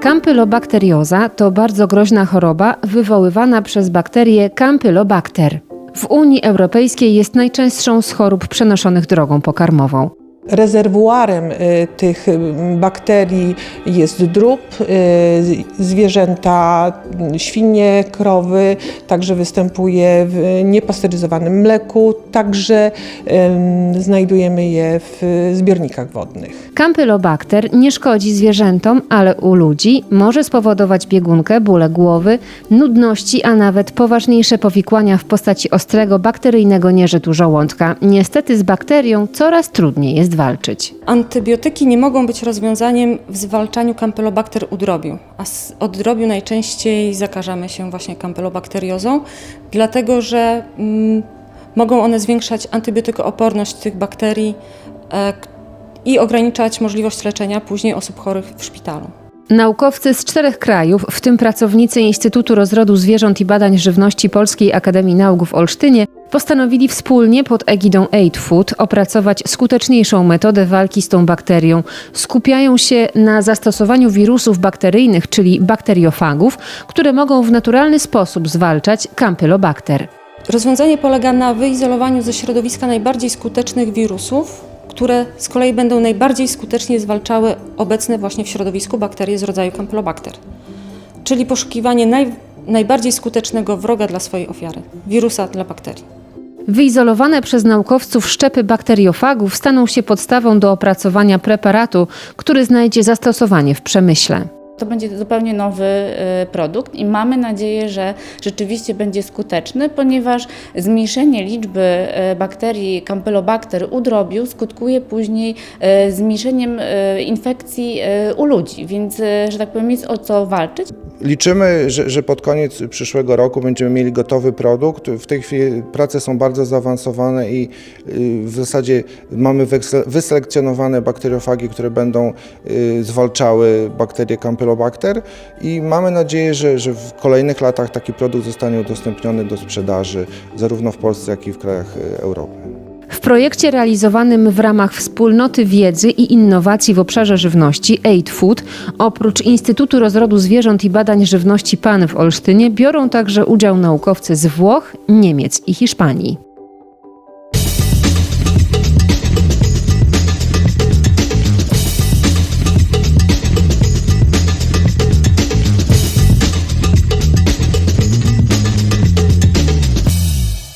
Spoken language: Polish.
Campylobakterioza to bardzo groźna choroba wywoływana przez bakterię Campylobacter. W Unii Europejskiej jest najczęstszą z chorób przenoszonych drogą pokarmową. Rezerwuarem y, tych y, bakterii jest drób, y, zwierzęta, świnie, krowy, także występuje w niepasteryzowanym mleku, także znajdujemy je w zbiornikach wodnych. Campylobacter nie szkodzi zwierzętom, ale u ludzi może spowodować biegunkę, bóle głowy, nudności, a nawet poważniejsze powikłania w postaci ostrego bakteryjnego nieżytu żołądka. Niestety z bakterią coraz trudniej jest walczyć. Antybiotyki nie mogą być rozwiązaniem w zwalczaniu kampylobakter u drobiu, a od drobiu najczęściej zakażamy się właśnie kampylobakteriozą, dlatego że mm, mogą one zwiększać antybiotykooporność tych bakterii e, i ograniczać możliwość leczenia później osób chorych w szpitalu. Naukowcy z czterech krajów, w tym pracownicy Instytutu Rozrodu Zwierząt i Badań Żywności Polskiej Akademii Nauk w Olsztynie, postanowili wspólnie pod egidą Aid Food opracować skuteczniejszą metodę walki z tą bakterią. Skupiają się na zastosowaniu wirusów bakteryjnych, czyli bakteriofagów, które mogą w naturalny sposób zwalczać Campylobacter. Rozwiązanie polega na wyizolowaniu ze środowiska najbardziej skutecznych wirusów, które z kolei będą najbardziej skutecznie zwalczały obecne właśnie w środowisku bakterie z rodzaju Campylobacter. Czyli poszukiwanie naj, najbardziej skutecznego wroga dla swojej ofiary, wirusa dla bakterii. Wyizolowane przez naukowców szczepy bakteriofagów staną się podstawą do opracowania preparatu, który znajdzie zastosowanie w przemyśle. To będzie zupełnie nowy y, produkt i mamy nadzieję, że rzeczywiście będzie skuteczny, ponieważ zmniejszenie liczby y, bakterii Campylobacter u drobiu skutkuje później y, zmniejszeniem infekcji u ludzi, więc, że tak powiem, jest o co walczyć. Liczymy, że, że pod koniec przyszłego roku będziemy mieli gotowy produkt. W tej chwili prace są bardzo zaawansowane i w zasadzie mamy wyselekcjonowane bakteriofagi, które będą zwalczały bakterie Campylobacter i mamy nadzieję, że, że w kolejnych latach taki produkt zostanie udostępniony do sprzedaży zarówno w Polsce, jak i w krajach y, Europy. W projekcie realizowanym w ramach Wspólnoty Wiedzy i Innowacji w obszarze żywności Aid Food, oprócz Instytutu Rozrodu Zwierząt i Badań Żywności PAN w Olsztynie, biorą także udział naukowcy z Włoch, Niemiec i Hiszpanii.